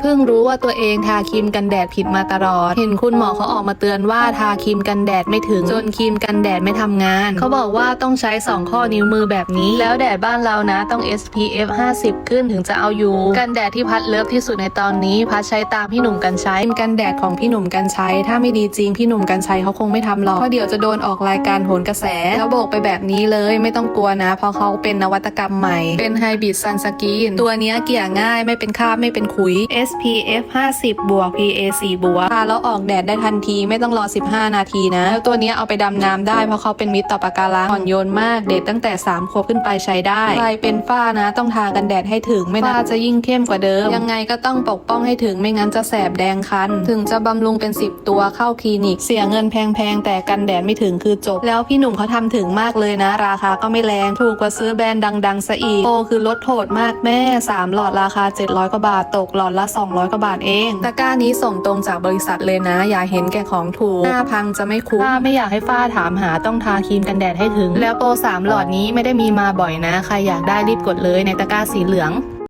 เพิ่งรู้ว่าตัวเองทาครีมกันแดดผิดมาตลอด เห็นคุณหมอเขาออกมาเตือนว่าทาครีมกันแดดไม่ถึงจนครีมกันแดดไม่ทำงาน เขาบอกว่าต้องใช้ 2 ข้อนิ้วมือแบบนี้ แล้วแดดบ้านเรานะต้อง SPF 50 ขึ้นถึงจะเอาอยู่ กันแดดที่พัดเลิฟที่สุดในตอนนี้ พัดใช้ตามพี่หนุ่มกันใช้กันแดดของพี่หนุ่มกันใช้ ถ้าไม่ดีจริงพี่หนุ่มกันใช้เขาคงไม่ทำหรอกเพราะเดี๋ยวจะโดนออกรายการโหนกระแสแล้วโบกไปแบบนี้เลยไม่ต้องกลัวนะ เพราะเขาเป็นนวัตกรรมใหม่ เป็นไฮบริดซันสกีนตัวนี้เกลี่ยง่ายไม่เป็นคราบไม่เป็นขุย SPF 50 บวก PA 4บวกทาแล้วออกแดดได้ทันทีไม่ต้องรอ 15 นาทีนะ แล้วตัวนี้เอาไปดำน้ำได้เพราะเขาเป็นมิตรต่อปะการังอ่อนโยนมากเด็กตั้งแต่ 3 ขวบขึ้นไปใช้ได้ใครเป็นฝ้านะต้องทากันแดดให้ถึงไม่ฝ้าจะยิ่งเข้มกว่าเดิม ยังไงก็ต้องปกป้องให้ถึงไม่งั้นจะแสบแดงคัน ถึงจะบำรุงเป็น 10 ตัวเข้าคลินิก เสียเงินแพงๆแต่กันแดดไม่ถึงคือจบ แล้วพี่หนุ่มเขาทำถึงมากเลยนะ ราคาก็ไม่แรงถูกกว่าซื้อแบรนด์ดังๆซะอีกโปคือลดโหดมากแม่ 3 หลอดราคา 700กว่าบาทตกหลอดละ200 กว่าบาทเอง ตะกร้านี้ส่งตรงจากบริษัทเลยนะ อย่าเห็นแก่ของถูก หน้าพังจะไม่คุ้มถ้าไม่อยากให้ฝ้าถามหาต้องทาครีมกันแดดให้ถึง แล้วโปร3หลอดนี้ไม่ได้มีมาบ่อยนะ ใครอยากได้รีบกดเลยในตะกร้าสีเหลือง